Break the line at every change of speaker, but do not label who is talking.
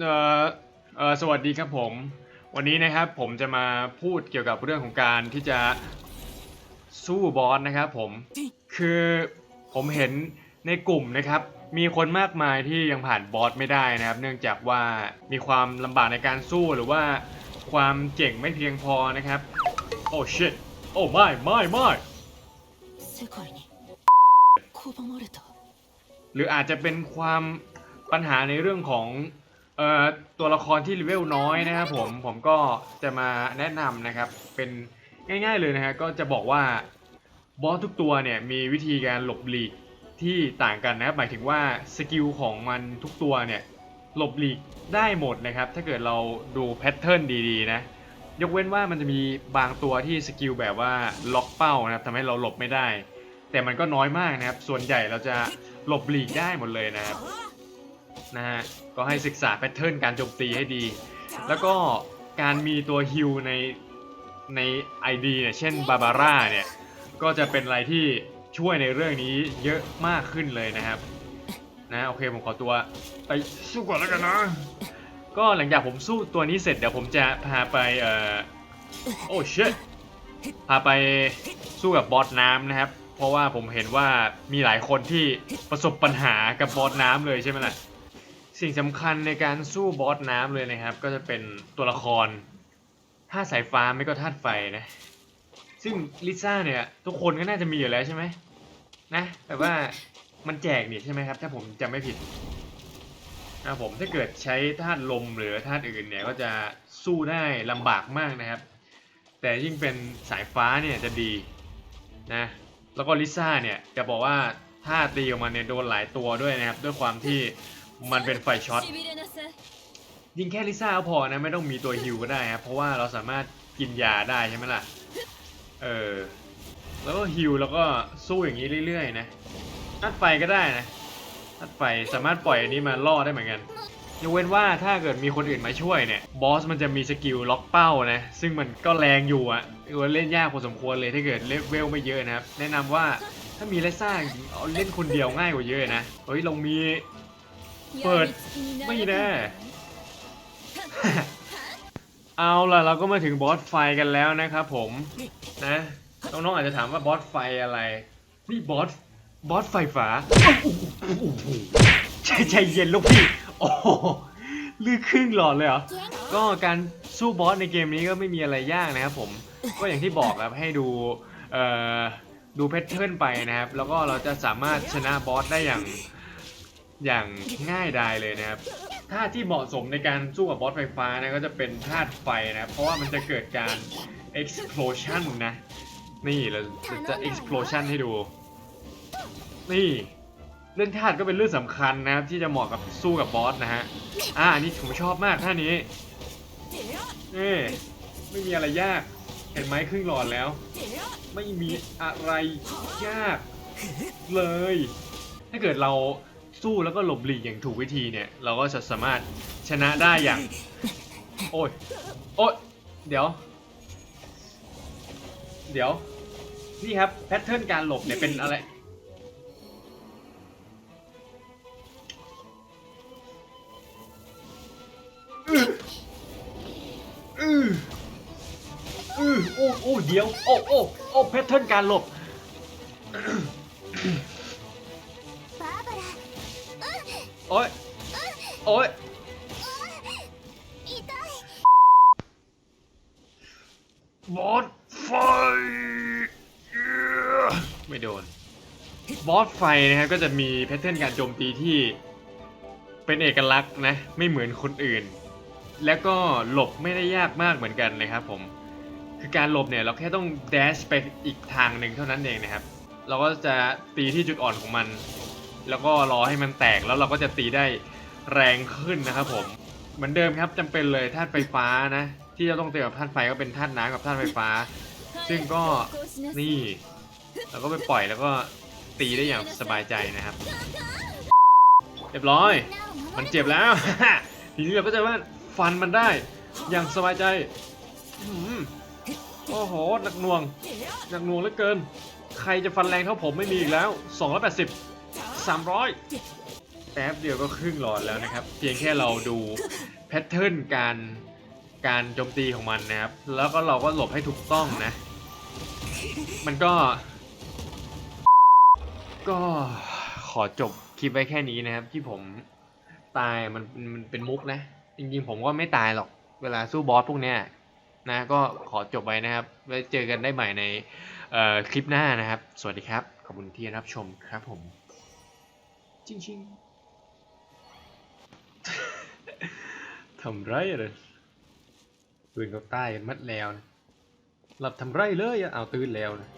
เออเออสวัสดีครับผม วันนี้นะครับผมจะมาพูดเกี่ยวกับเรื่องของการที่จะสู้บอสนะครับผม คือผมเห็นในกลุ่มนะครับ มีคนมากมายที่ยังผ่านบอสไม่ได้นะครับ เนื่องจากว่ามีความลำบากในการสู้หรือว่าความเจ๋งไม่เพียงพอนะครับ โอ้ชิตโอ้ไม่ไม่ไม่หรืออาจจะเป็นความปัญหาในเรื่องของ เอ่อตัวละครที่เลเวลน้อยนะครับผมผมก็จะมาแนะนำนะครับ เป็นง่ายๆเลยนะฮะก็จะบอกว่าบอสทุกตัวเนี่ยมีวิธีการหลบหลีกที่ต่างกันนะครับหมายถึงว่าสกิลของมันทุกตัวเนี่ยหลบหลีกได้หมดนะครับ ถ้าเกิดเราดูแพทเทิร์นดีๆนะยกเว้นว่ามันจะมีบางตัวที่สกิลแบบว่าล็อกเป้านะครับทำให้เราหลบไม่ได้ แต่มันก็น้อยมากนะครับ ส่วนใหญ่เราจะหลบหลีกได้หมดเลยนะครับนะฮะ ก็ให้ศึกษาแพทเทิร์นการโจมตีให้ดี แล้วก็การมีตัวฮิลในใน ID เนี่ยเช่นบาบาร่าเนี่ยก็จะเป็นอะไรที่ช่วยในเรื่องนี้เยอะมากขึ้นเลยนะครับนะโอเคผมขอตัวไปสู้ก่อนแล้วกันนะ ก็หลังจากผมสู้ตัวนี้เสร็จเดี๋ยวผมจะพาไปเอ่อโอ้เช t พาไปสู้กับบอสน้ำนะครับ เพราะว่าผมเห็นว่ามีหลายคนที่ประสบปัญหากับบอสน้ำเลยใช่ไหมล่ะ สิ่งสำคัญในการสู้บอสน้ำเลยนะครับ ก็จะเป็นตัวละครธาตุสายฟ้าไม่ก็ธาตุไฟนะ ซึ่งลิซ่าเนี่ย ทุกคนก็น่าจะมีอยู่แล้วใช่ไหมนะแต่ว่ามันแจกนี่ใช่ไหมครับ ถ้าผมจำไม่ผิดนะผมถ้าเกิดใช้ธาตุลมหรือธาตุอื่นเนี่ยก็จะสู้ได้ลำบากมากนะครับ แต่ยิ่งเป็นสายฟ้าเนี่ยจะดีนะแล้วก็ลิซ่าเนี่ยจะบอกว่าถ้าตีออกมาเนี่ยโดนหลายตัวด้วยนะครับ ด้วยความที่ มันเป็นไฟช็อต ยิงแค่ลิซ่าก็พอนะ ไม่ต้องมีตัวฮิวก็ได้ครับเพราะว่าเราสามารถกินยาได้ใช่ไหมล่ะ เออ แล้วก็ฮิวแล้วก็สู้อย่างนี้เรื่อยๆนะตัดไฟก็ได้นะตัดไฟสามารถปล่อยอันนี้มาล่อได้เหมือนกันยกเว้นว่าถ้าเกิดมีคนอื่นมาช่วยเนี่ยบอสมันจะมีสกิลล็อกเป้านะ ซึ่งมันก็แรงอยู่อะว่าเล่นยากพอสมควรเลยถ้าเกิดเลเวลไม่เยอะนะครับ แนะนำว่าถ้ามีเลซ่าเล่นคนเดียวง่ายกว่าเยอะนะเฮ้ยลองมี เปิดไม่แน่ เอาล่ะเราก็มาถึงบอสไฟกันแล้วนะครับผมนะน้องๆอาจจะถามว่าบอสไฟอะไร นี่บอสบอสไฟฟ้าโอ้โหใจใจเย็นลูกพี่โอ้โหลือครึ่งหลอดเลยเหรอ ก็การสู้บอสในเกมนี้ก็ไม่มีอะไรยากนะครับผม ก็อย่างที่บอกครับให้ดูเอ่อดูแพทเทิร์นไปนะครับ แล้วก็เราจะสามารถชนะบอสได้อย่าง อย่างง่ายดายเลยนะครับท่าที่เหมาะสมในการสู้กับบอสไฟฟ้านะก็จะเป็นธาตุไฟนะเพราะว่ามันจะเกิดการ explosion นะ นี่เราจะ explosion ให้ดู นี่เรื่องธาตุก็เป็นเรื่องสำคัญนะครับที่จะเหมาะกับสู้กับบอสนะฮะอ่าอันนี้ผมชอบมากท่านี้นี่ไม่มีอะไรยากเห็นไหมครึ่งหลอดแล้ว ไม่มีอะไรยากเลย ถ้าเกิดเรา สู้แล้วก็หลบหลีกอย่างถูกวิธีเนี่ย เราก็จะสามารถชนะได้อย่าง โอ้ยโอ้ยเดี๋ยว เดี๋ยว นี่ครับแพทเทิร์นการหลบเนี่ยเป็นอะไรอืออืออโอ้โอ้เดี๋ยว โอ้โอ้โอ้แพทเทิร์นการหลบ โอ้ยโอ้ย
痛い
บอสไฟเย้ไม่โดน บอสไฟนะครับก็จะมีแพทเทิร์นการโจมตีที่เป็นเอกลักษณ์นะ ไม่เหมือนคนอื่น แล้วก็หลบไม่ได้ยากมากเหมือนกันนะครับผม คือการหลบเนี่ยเราแค่ต้องแดชไปอีกทางหนึ่งเท่านั้นเองนะครับ เราก็จะตีที่จุดอ่อนของมัน แล้วก็รอให้มันแตกแล้วเราก็จะตีได้แรงขึ้นนะครับผม เหมือนเดิมครับจำเป็นเลยธาตุไฟฟ้านะ ที่จะต้องเตีกับธาตุไฟก็เป็นธาตุน้ำกับธาตุไฟฟ้า ซึ่งก็นี่เราก็ไปปล่อยแล้วก็ตีได้อย่างสบายใจนะครับเรียบร้อย มันเจ็บแล้ว ทีนี้เราก็จะว่าฟันมันได้อย่างสบายใจโอ้โหหนักหน่วงหนักหน่วงเหลือเกิน ใครจะฟันแรงเท่าผมไม่มีอีกแล้ว 280 300 แป๊บเดียวก็ครึ่งหลอดแล้วนะครับ เพียงแค่เราดูแพทเทิร์นการการโจมตีของมันนะครับ แล้วก็เราก็หลบให้ถูกต้องนะ มันก็ ก็ขอจบคลิปไว้แค่นี้นะครับ ที่ผมตายมันมันเป็นมุกนะ จริงๆผมก็ไม่ตายหรอกเวลาสู้บอสพวกเนี้ยนะก็ขอจบไว้นะครับ ไว้เจอกันได้ใหม่ในเอ่อคลิปหน้านะครับ สวัสดีครับ ขอบคุณที่รับชมครับผม จริงๆทำไรเลยปืนเขาใต้กันมัดแล้วนะหลับทำไรเลยอะเอาตื่นแล้วนะ